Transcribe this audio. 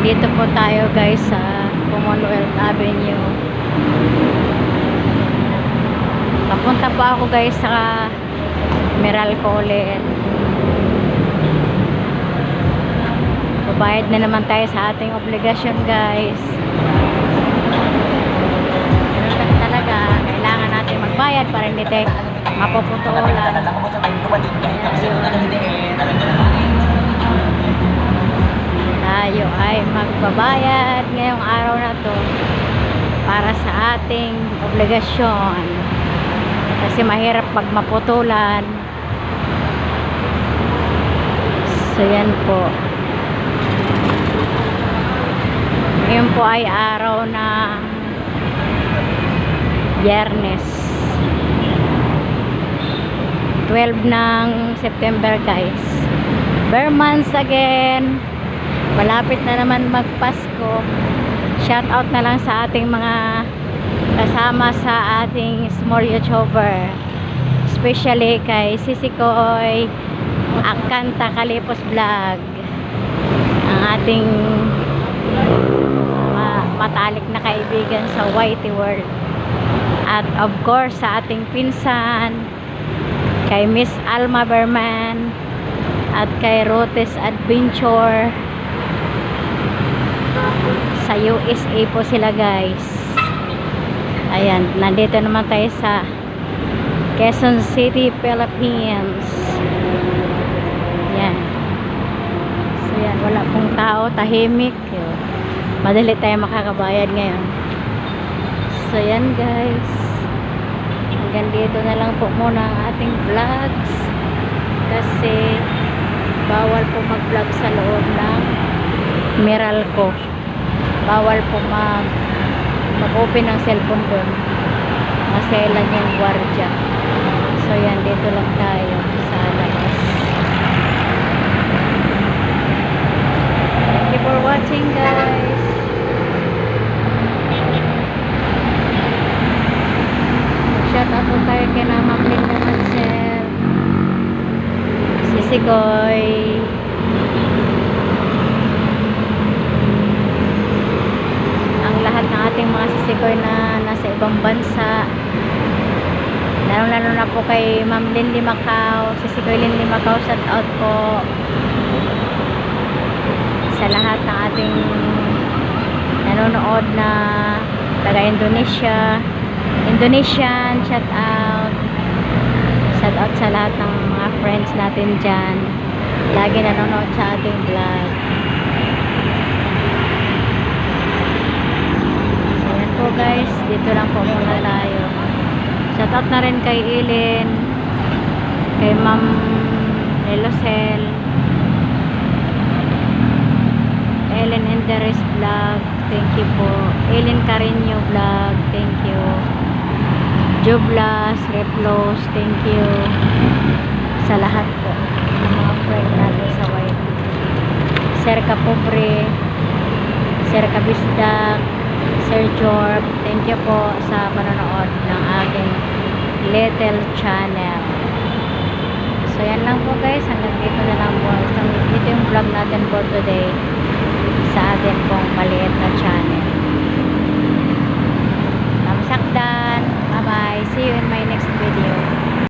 Nandito po tayo guys sa Commonwealth Avenue. Papunta po ako guys sa Meralco ulit. Babayad na naman tayo sa ating obligasyon guys. Ganun talaga. Kailangan natin magbayad para hindi tayo mapuputulan. Tayo ay magbabayad ngayong araw na to para sa ating obligasyon. Kasi mahirap pag maputulan. So yan po. Ngayon po ay araw na Biyernes. 12 ng September guys. Bare months again. Malapit na naman magpasko. Shout out na lang sa ating mga kasama sa ating small YouTuber. Especially kay Sisi Koy, Akanta Kalipos Vlog. Ang ating ma- matalik na kaibigan sa Whitey World. At of course sa ating pinsan, kay Miss Alma Berman, at kay Rotes Adventure. Sa USA po sila guys. Ayan, nandito naman tayo sa Quezon City, Philippines. Yan. So yan, wala pong tao, tahimik. Madali tayo makakabayad ngayon. So yan guys. Hanggang dito na lang po muna ang ating vlogs. Kasi bawal po mag-vlog sa loob ng Meralco. Bawal po mag mag-open ng cellphone doon. Maselan yung gwardiya. So yan, dito lang tayo sa labas. Thank you for watching guys. Shout out po tayo kay na Ma'am Linda Mansell. Sisi Koy. Ang lahat ng ating mga sisikoy na nasa ibang bansa. Lalo lalo na po kay Ma'am Lindy Macau. Sisikoy Lindy Macau, shout out po. Sa lahat ng ating nanonood na taga Indonesia. Indonesian, shout out. Shout out sa lahat ng mga friends natin dyan. Lagi nanonood sa ating vlog. So, yan po guys. Dito lang po muna tayo. Shout out na rin kay Ilin. Kay Ma'am Elosel. Ellen Enderes Vlog. Thank you po. Ellen Carino Vlog. Thank you. Joblas, Replos, thank you sa lahat po mga friend natin sa White. Sir Kapobre, Sir Kabisdak, Sir Jorb, thank you po sa panonood ng aking little channel. So yan lang po guys, hanggang dito na lang po. Ito, ito yung vlog natin for today